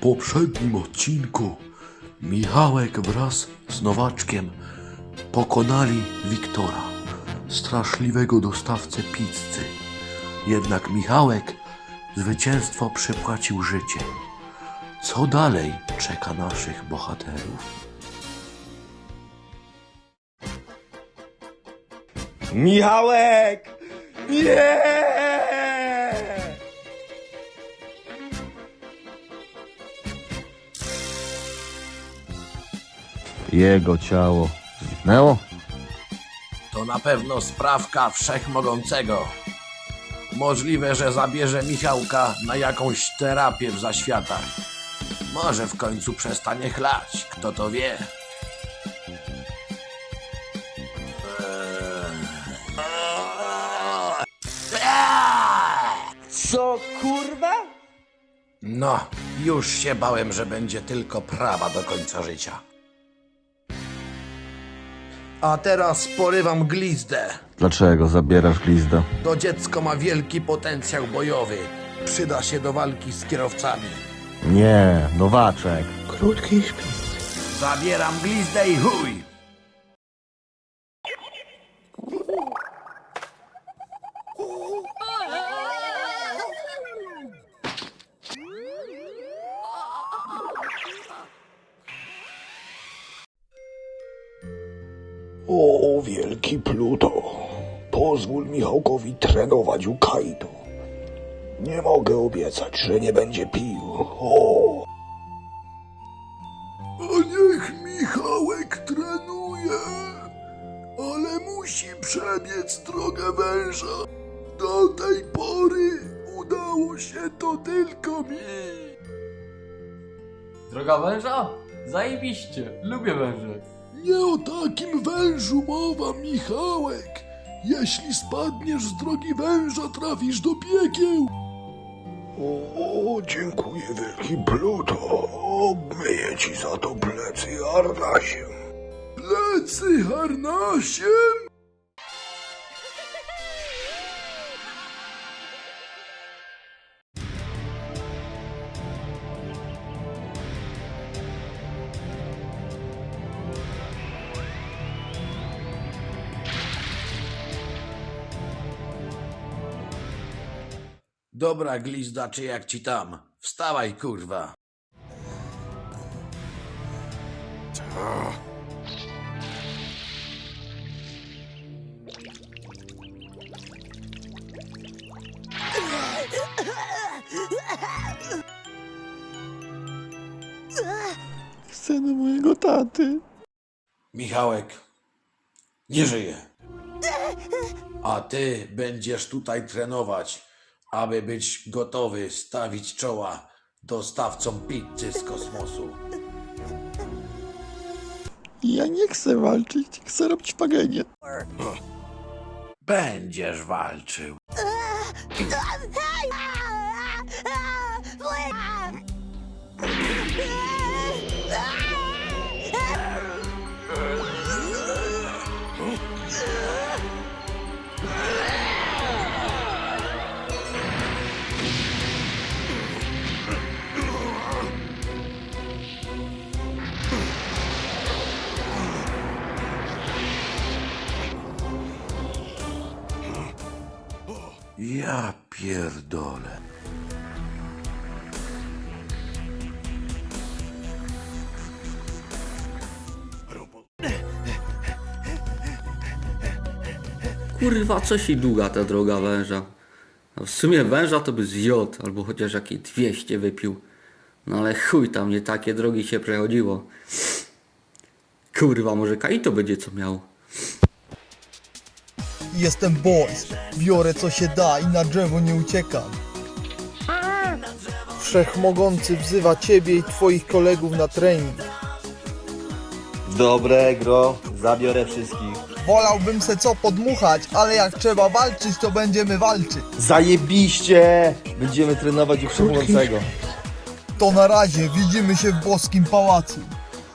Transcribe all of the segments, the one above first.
poprzednim odcinku Michałek wraz z Nowaczkiem pokonali Wiktora, straszliwego dostawcę pizzy. Jednak Michałek zwycięstwo przypłacił życie. Co dalej czeka naszych bohaterów? Michałek! Nie! Jego ciało zniknęło? To na pewno sprawka wszechmogącego. Możliwe, że zabierze Michałka na jakąś terapię w zaświatach. Może w końcu przestanie chlać, kto to wie. Co kurwa? No, już się bałem, że będzie tylko prawa do końca życia. A teraz porywam glizdę. Dlaczego zabierasz glizdę? To dziecko ma wielki potencjał bojowy. Przyda się do walki z kierowcami. Nie, nowaczek. Zabieram glizdę i chuj! O, wielki Pluto, pozwól Michałkowi trenować u Kaido. Nie mogę obiecać, że nie będzie pił. O! A niech Michałek trenuje, ale musi przebiec drogę węża. Do tej pory udało się to tylko mi. Droga węża? Zajebiście, lubię węże. Nie o takim wężu mowa, Michałek. Jeśli spadniesz z drogi węża, trafisz do piekieł. O, dziękuję, wielki Pluto. Obmyję ci za to plecy harnasiem. Plecy harnasiem? Dobra glizda, czy jak ci tam? Wstawaj, kurwa. Synu mojego taty. Michałek nie żyje. A ty będziesz tutaj trenować, aby być gotowy stawić czoła dostawcom pizzy z kosmosu. Ja nie chcę walczyć, chcę robić pagenie. Będziesz walczył. Ja pierdolę. Kurwa, co się długa ta droga węża. A w sumie węża to by zjadł, albo chociaż jakieś 200 wypił. No ale chuj, tam nie takie drogi się przechodziło. Kurwa, może Kaito będzie co miał. Jestem boss, biorę co się da i na drzewo nie uciekam. Wszechmogący wzywa ciebie i twoich kolegów na trening. Dobre, gro, zabiorę wszystkich. Wolałbym se co podmuchać, ale jak trzeba walczyć, to będziemy walczyć. Zajebiście! Będziemy trenować u wszechmogącego. To na razie, widzimy się w boskim pałacu.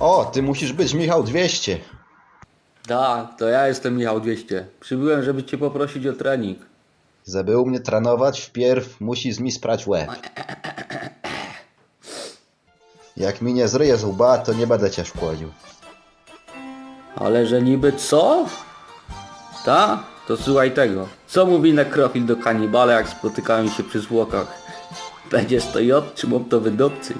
O, ty musisz być Michał 200. Tak, to ja jestem Michał 200. Przybyłem, żeby cię poprosić o trening. Żeby mnie trenować, wpierw musisz mi sprać łeb. Jak mi nie zryje z łba, to nie będę cię szkłodził. Ale że niby co? Ta? To słuchaj tego. Co mówi nekrofil do kanibala, jak spotykają się przy zwłokach? Będziesz to jod, czy mam to wydobcyć?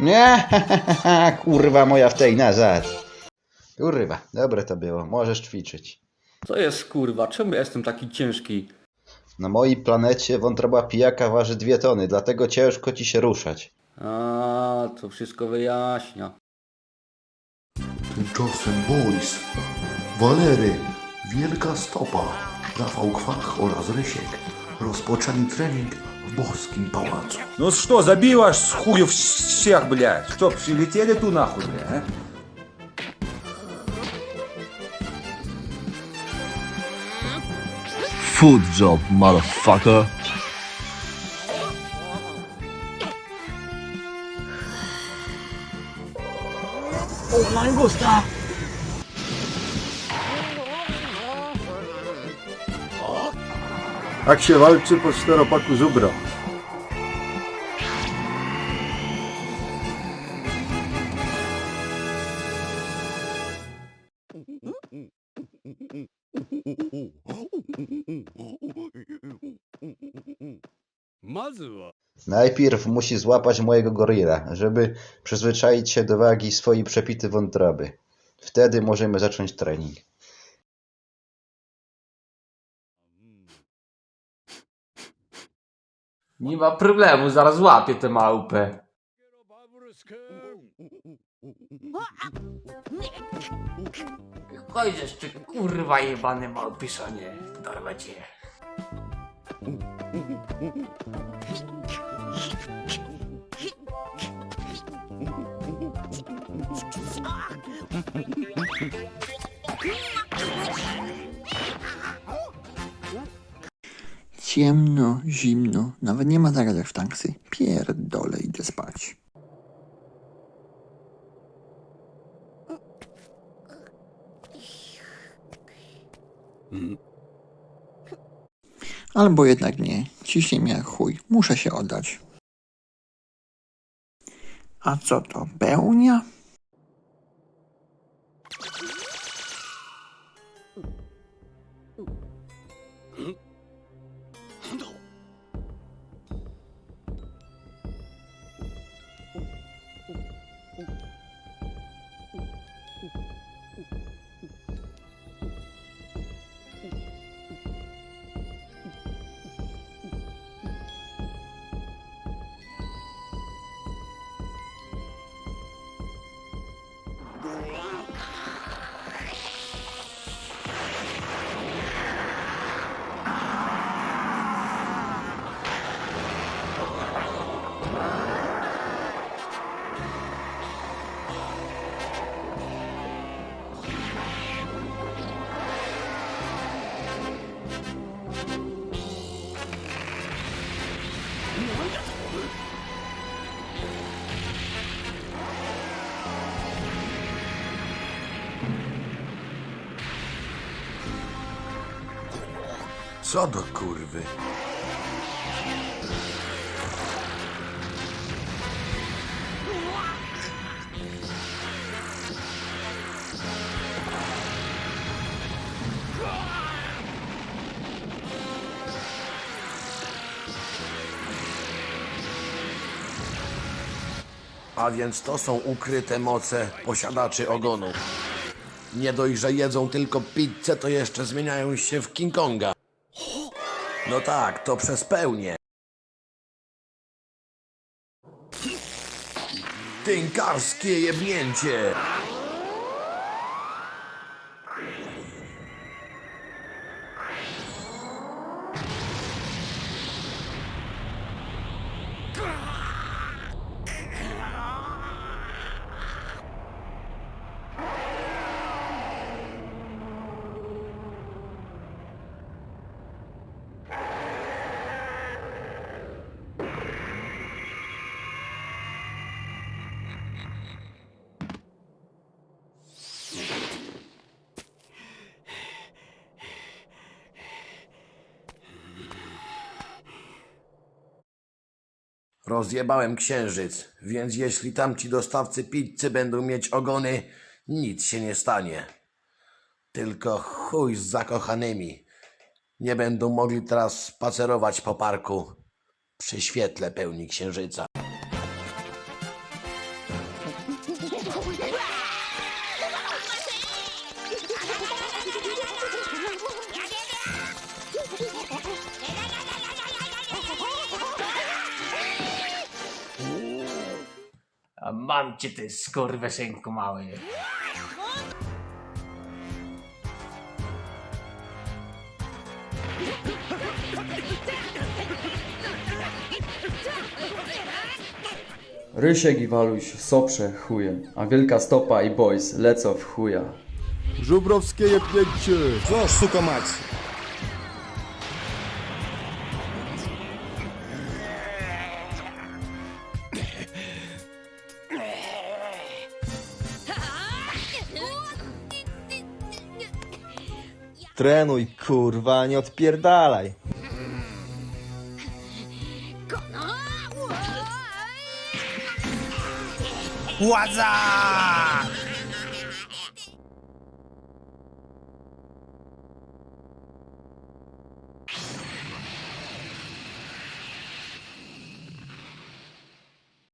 Nie, kurwa moja w tej nazad. Kurwa, dobre to było, możesz ćwiczyć. Co jest kurwa? Czemu ja jestem taki ciężki? Na mojej planecie wątroba pijaka waży dwie tony, dlatego ciężko ci się ruszać. A, to wszystko wyjaśnia. Tymczasem boys, Walery, Wielka Stopa, Rafał Kwach oraz Rysiek rozpoczęli trening w Boskim Pałacu. Ну что, забиваешь с хую всех, блядь? Что, прилетели ту нахуй, блядь, а? Food job, motherfucker. Jak się walczy po czteropaku żubra? Najpierw musi złapać mojego goryla, żeby przyzwyczaić się do wagi swojej przepity wątroby. Wtedy możemy zacząć trening. Nie ma problemu, zaraz łapię tę małpę. Chodź jeszcze, kurwa jebany małpiszonie. Dorwę cię. Ciemno, zimno, nawet nie ma jak w taksy. Pierdolę, idę spać. Albo jednak nie. Ciśnie mnie jak chuj. Muszę się oddać. A co to, pełnia? Co do kurwy? A więc to są ukryte moce posiadaczy ogonu. Nie dość, że jedzą tylko pizzę, to jeszcze zmieniają się w King Konga. No tak, to przez pełnię. Tynkarskie jebnięcie! Rozjebałem księżyc, więc jeśli tamci dostawcy pizzy będą mieć ogony, nic się nie stanie. Tylko chuj z zakochanymi. Nie będą mogli teraz spacerować po parku przy świetle pełni księżyca. A mam cię ty skurwysynku mały. Rysiek i Waluś soprze chuje, a Wielka Stopa i Boys lecą w chuja. Żubrowskie jebnięcie! Co, suka mać? Trenuj, kurwa, nie odpierdalaj. Władza!